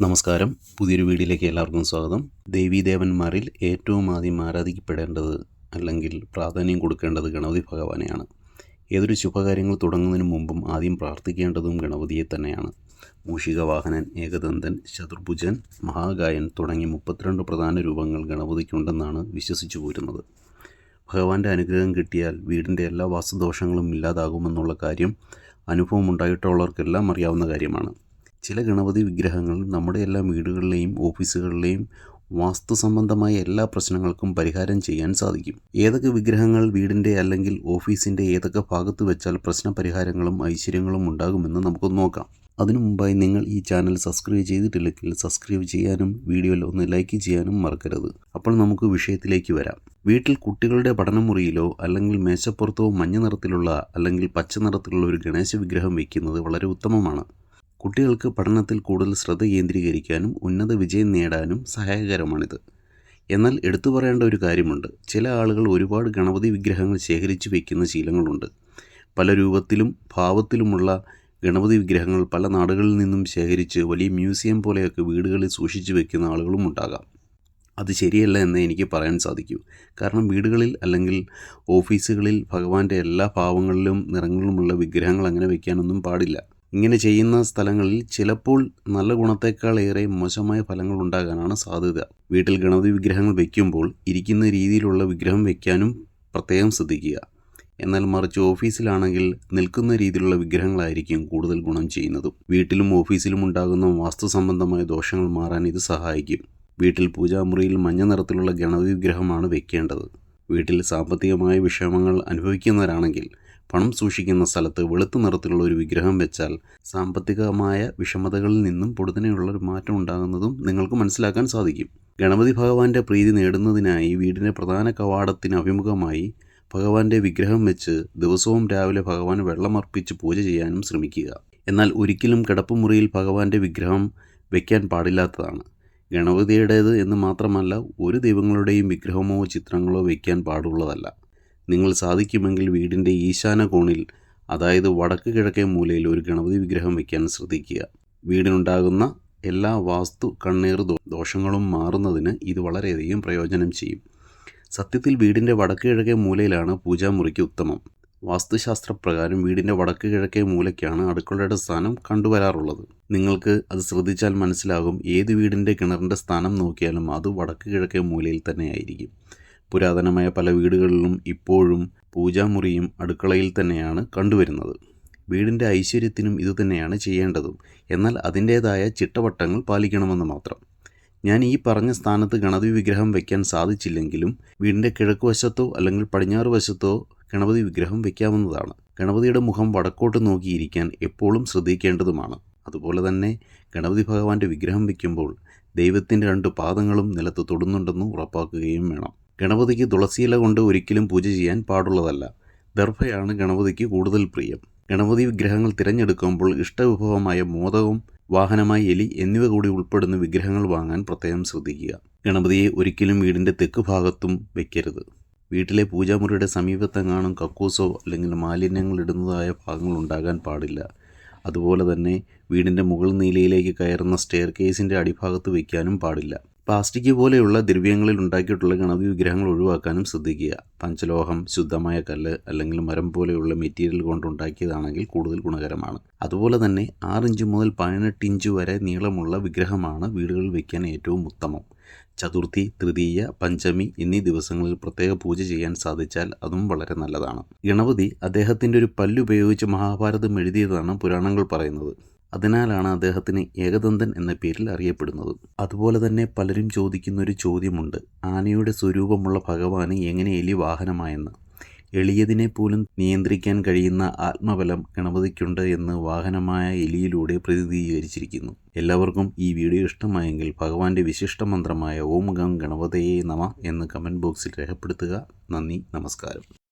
നമസ്കാരം. പുതിയൊരു വീഡിയോയിലേക്ക് എല്ലാവർക്കും സ്വാഗതം. ദേവീദേവന്മാരിൽ ഏറ്റവും ആദ്യം ആരാധിക്കപ്പെടേണ്ടത് അല്ലെങ്കിൽ പ്രാധാന്യം കൊടുക്കേണ്ടത് ഗണപതി ഭഗവാനെയാണ്. ഏതൊരു ശുഭകാര്യങ്ങൾ തുടങ്ങുന്നതിന് മുമ്പും ആദ്യം പ്രാർത്ഥിക്കേണ്ടതും ഗണപതിയെ തന്നെയാണ്. മൂഷിക വാഹനൻ ഏകദന്തൻ ശത്രുഭുജൻ മഹാഗായൻ തുടങ്ങി മുപ്പത്തിരണ്ട് പ്രധാന രൂപങ്ങൾ ഗണപതിക്കുണ്ടെന്നാണ് വിശ്വസിച്ചു പോരുന്നത്. ഭഗവാന്റെ അനുഗ്രഹം കിട്ടിയാൽ വീടിന്റെ എല്ലാ വാസ്തുദോഷങ്ങളും ഇല്ലാതാകുമെന്നുള്ള കാര്യം അനുഭവം ഉണ്ടായിട്ടുള്ളവർക്കെല്ലാം അറിയാവുന്ന കാര്യമാണ്. ചില ഗണപതി വിഗ്രഹങ്ങൾ നമ്മുടെ എല്ലാ വീടുകളിലെയും ഓഫീസുകളിലെയും വാസ്തു സംബന്ധമായ എല്ലാ പ്രശ്നങ്ങൾക്കും പരിഹാരം ചെയ്യാൻ സാധിക്കും. ഏതൊക്കെ വിഗ്രഹങ്ങൾ വീടിന്റെ അല്ലെങ്കിൽ ഓഫീസിന്റെ ഏതൊക്കെ ഭാഗത്ത് വെച്ചാൽ പ്രശ്ന പരിഹാരങ്ങളും ഐശ്വര്യങ്ങളും ഉണ്ടാകുമെന്ന് നമുക്ക് നോക്കാം. അതിനു മുമ്പായി നിങ്ങൾ ഈ ചാനൽ സബ്സ്ക്രൈബ് ചെയ്തിട്ടില്ലെങ്കിൽ സബ്സ്ക്രൈബ് ചെയ്യാനും വീഡിയോയിൽ ഒന്ന് ലൈക്ക് ചെയ്യാനും മറക്കരുത്. അപ്പോൾ നമുക്ക് വിഷയത്തിലേക്ക് വരാം. വീട്ടിൽ കുട്ടികളുടെ പഠനമുറിയിലോ അല്ലെങ്കിൽ മേശപ്പുറത്തോ മഞ്ഞ നിറത്തിലുള്ള അല്ലെങ്കിൽ പച്ച നിറത്തിലുള്ള ഒരു ഗണേശ വിഗ്രഹം വയ്ക്കുന്നത് വളരെ ഉത്തമമാണ്. കുട്ടികൾക്ക് പഠനത്തിൽ കൂടുതൽ ശ്രദ്ധ കേന്ദ്രീകരിക്കാനും ഉന്നത വിജയം നേടാനും സഹായകരമാണിത്. എന്നാൽ എടുത്തു പറയേണ്ട ഒരു കാര്യമുണ്ട്. ചില ആളുകൾ ഒരുപാട് ഗണപതി വിഗ്രഹങ്ങൾ ശേഖരിച്ചു വയ്ക്കുന്ന ശീലങ്ങളുണ്ട്. പല രൂപത്തിലും ഭാവത്തിലുമുള്ള ഗണപതി വിഗ്രഹങ്ങൾ പല നാടുകളിൽ നിന്നും ശേഖരിച്ച് വലിയ മ്യൂസിയം പോലെയൊക്കെ വീടുകളിൽ സൂക്ഷിച്ചു വെക്കുന്ന ആളുകളും ഉണ്ടാകാം. അത് ശരിയല്ല എന്ന് എനിക്ക് പറയാൻ സാധിക്കൂ. കാരണം വീടുകളിൽ അല്ലെങ്കിൽ ഓഫീസുകളിൽ ഭഗവാന്റെ എല്ലാ ഭാവങ്ങളിലും നിറങ്ങളിലുമുള്ള വിഗ്രഹങ്ങൾ അങ്ങനെ വയ്ക്കാനൊന്നും പാടില്ല. ഇങ്ങനെ ചെയ്യുന്ന സ്ഥലങ്ങളിൽ ചിലപ്പോൾ നല്ല ഗുണത്തേക്കാൾ ഏറെ മോശമായ ഫലങ്ങൾ ഉണ്ടാകാനാണ് സാധ്യത. വീട്ടിൽ ഗണപതി വിഗ്രഹങ്ങൾ വയ്ക്കുമ്പോൾ ഇരിക്കുന്ന രീതിയിലുള്ള വിഗ്രഹം വയ്ക്കാനും പ്രത്യേകം ശ്രദ്ധിക്കുക. എന്നാൽ മറിച്ച് ഓഫീസിലാണെങ്കിൽ നിൽക്കുന്ന രീതിയിലുള്ള വിഗ്രഹങ്ങളായിരിക്കും കൂടുതൽ ഗുണം ചെയ്യുന്നത്. വീട്ടിലും ഓഫീസിലും ഉണ്ടാകുന്ന വാസ്തു സംബന്ധമായ ദോഷങ്ങൾ മാറാൻ ഇത് സഹായിക്കും. വീട്ടിൽ പൂജാമുറിയിൽ മഞ്ഞ നിറത്തിലുള്ള ഗണപതി വിഗ്രഹമാണ് വെക്കേണ്ടത്. വീട്ടിൽ സാമ്പത്തികമായ വിഷമങ്ങൾ അനുഭവിക്കുന്നവരാണെങ്കിൽ പണം സൂക്ഷിക്കുന്ന സ്ഥലത്ത് വെളുത്ത നിറത്തിലുള്ള ഒരു വിഗ്രഹം വെച്ചാൽ സാമ്പത്തികമായ വിഷമതകളിൽ നിന്നും പൊടുതനെയുള്ള ഒരു മാറ്റം ഉണ്ടാകുന്നതും നിങ്ങൾക്ക് മനസ്സിലാക്കാൻ സാധിക്കും. ഗണപതി ഭഗവാന്റെ പ്രീതി നേടുന്നതിനായി വീടിന്റെ പ്രധാന കവാടത്തിന് അഭിമുഖമായി ഭഗവാന്റെ വിഗ്രഹം വെച്ച് ദിവസവും രാവിലെ ഭഗവാൻ വെള്ളമർപ്പിച്ച് പൂജ ചെയ്യാനും ശ്രമിക്കുക. എന്നാൽ ഒരിക്കലും കിടപ്പുമുറിയിൽ ഭഗവാന്റെ വിഗ്രഹം വയ്ക്കാൻ പാടില്ലാത്തതാണ്. ഗണപതിയുടേത് എന്ന് മാത്രമല്ല ഒരു ദൈവങ്ങളുടെയും വിഗ്രഹമോ ചിത്രങ്ങളോ വയ്ക്കാൻ പാടുള്ളതല്ല. നിങ്ങൾ സാധിക്കുമെങ്കിൽ വീടിന്റെ ഈശാന കോണിൽ അതായത് വടക്ക് കിഴക്കേ മൂലയിൽ ഒരു ഗണപതി വിഗ്രഹം വയ്ക്കാൻ ശ്രദ്ധിക്കുക. വീടിനുണ്ടാകുന്ന എല്ലാ വാസ്തു കണ്ണീർ ദോഷങ്ങളും മാറുന്നതിന് ഇത് വളരെയധികം പ്രയോജനം ചെയ്യും. സത്യത്തിൽ വീടിന്റെ വടക്ക് കിഴക്കേ മൂലയിലാണ് പൂജാമുറിക്ക് ഉത്തമം. വാസ്തുശാസ്ത്രപ്രകാരം വീടിന്റെ വടക്ക് കിഴക്കേ മൂലയ്ക്കാണ് അടുക്കളയുടെ സ്ഥാനം കണ്ടുവരാറുള്ളത്. നിങ്ങൾക്ക് അത് ശ്രദ്ധിച്ചാൽ മനസ്സിലാകും ഏത് വീടിന്റെ കിണറിന്റെ സ്ഥാനം നോക്കിയാലും അത് വടക്ക് കിഴക്കേ മൂലയിൽ തന്നെയായിരിക്കും. പുരാതനമായ പല വീടുകളിലും ഇപ്പോഴും പൂജാമുറിയും അടുക്കളയിൽ തന്നെയാണ് കണ്ടുവരുന്നത്. വീടിന്റെ ഐശ്വര്യത്തിനും ഇതുതന്നെയാണ് ചെയ്യേണ്ടതും. എന്നാൽ അതിന്റേതായ ചിട്ടവട്ടങ്ങൾ പാലിക്കണമെന്ന് മാത്രം. ഞാൻ ഈ പറഞ്ഞ സ്ഥാനത്ത് ഗണപതി വിഗ്രഹം വയ്ക്കാൻ സാധിച്ചില്ലെങ്കിലും വീടിന്റെ കിഴക്ക് വശത്തോ അല്ലെങ്കിൽ പടിഞ്ഞാറ് വശത്തോ ഗണപതി വിഗ്രഹം വയ്ക്കാവുന്നതാണ് ഗണപതിയുടെ മുഖം വടക്കോട്ട് നോക്കിയിരിക്കാൻ എപ്പോഴും ശ്രദ്ധിക്കേണ്ടതുമാണ്. അതുപോലെ തന്നെ ഗണപതി ഭഗവാന്റെ വിഗ്രഹം വയ്ക്കുമ്പോൾ ദൈവത്തിന്റെ രണ്ട് പാദങ്ങളും നിലത്ത് തൊടുന്നുണ്ടെന്ന് ഉറപ്പാക്കുകയും വേണം. ഗണപതിക്ക് തുളസിയില കൊണ്ട് ഒരിക്കലും പൂജ ചെയ്യാൻ പാടുള്ളതല്ല. ദർഭയാണ് ഗണപതിക്ക് കൂടുതൽ പ്രിയം. ഗണപതി വിഗ്രഹങ്ങൾ തിരഞ്ഞെടുക്കുമ്പോൾ ഇഷ്ടവിഭവമായ മോദകവും വാഹനമായി എലി എന്നിവ കൂടി ഉൾപ്പെടുന്ന വിഗ്രഹങ്ങൾ വാങ്ങാൻ പ്രത്യേകം ശ്രദ്ധിക്കുക. ഗണപതിയെ ഒരിക്കലും വീടിന്റെ തെക്ക് ഭാഗത്തും വയ്ക്കരുത് വീട്ടിലെ പൂജാമുറിയുടെ സമീപത്തെങ്ങാനും കക്കൂസോ അല്ലെങ്കിൽ മാലിന്യങ്ങൾ ഇടുന്നതായ ഭാഗങ്ങൾ ഉണ്ടാകാൻ പാടില്ല. അതുപോലെ തന്നെ വീടിന്റെ മുകൾ നീലയിലേക്ക് കയറുന്ന സ്റ്റെയർ കേസിന്റെ അടിഭാഗത്ത് വയ്ക്കാനും പാടില്ല. പ്ലാസ്റ്റിക് പോലെയുള്ള ദ്രവ്യങ്ങളിൽ ഉണ്ടാക്കിയിട്ടുള്ള ഗണപതി വിഗ്രഹങ്ങൾ ഒഴിവാക്കാനും ശ്രദ്ധിക്കുക. പഞ്ചലോഹം ശുദ്ധമായ കല്ല് അല്ലെങ്കിൽ മരം പോലെയുള്ള മെറ്റീരിയൽ കൊണ്ടുണ്ടാക്കിയതാണെങ്കിൽ കൂടുതൽ ഗുണകരമാണ്. അതുപോലെ തന്നെ ആറ് ഇഞ്ച് മുതൽ പതിനെട്ട് ഇഞ്ച് വരെ നീളമുള്ള വിഗ്രഹമാണ് വീടുകളിൽ വയ്ക്കാൻ ഏറ്റവും ഉത്തമം. ചതുർത്ഥി തൃതീയ പഞ്ചമി എന്നീ ദിവസങ്ങളിൽ പ്രത്യേക പൂജ ചെയ്യാൻ സാധിച്ചാൽ അതും വളരെ നല്ലതാണ്. ഗണപതി അദ്ദേഹത്തിന്റെ ഒരു പല്ലുപയോഗിച്ച് മഹാഭാരതം എഴുതിയതാണ് പുരാണങ്ങൾ പറയുന്നത്. അതിനാലാണ് അദ്ദേഹത്തിന് ഏകദന്തൻ എന്ന പേരിൽ അറിയപ്പെടുന്നത്. അതുപോലെ തന്നെ പലരും ചോദിക്കുന്ന ഒരു ചോദ്യമുണ്ട്. ആനയുടെ സ്വരൂപമുള്ള ഭഗവാന് എങ്ങനെ എലി വാഹനമായെന്ന്? എളിയതിനെ പോലും നിയന്ത്രിക്കാൻ കഴിയുന്ന ആത്മബലം ഗണപതിക്കുണ്ട് എന്ന് വാഹനമായ എലിയിലൂടെ പ്രതിനിധീകരിച്ചിരിക്കുന്നു. എല്ലാവർക്കും ഈ വീഡിയോ ഇഷ്ടമായെങ്കിൽ ഭഗവാന്റെ വിശിഷ്ട മന്ത്രമായ ഓം ഗം ഗണപതയെ നമ എന്ന് കമന്റ് ബോക്സിൽ രേഖപ്പെടുത്തുക. നന്ദി നമസ്കാരം.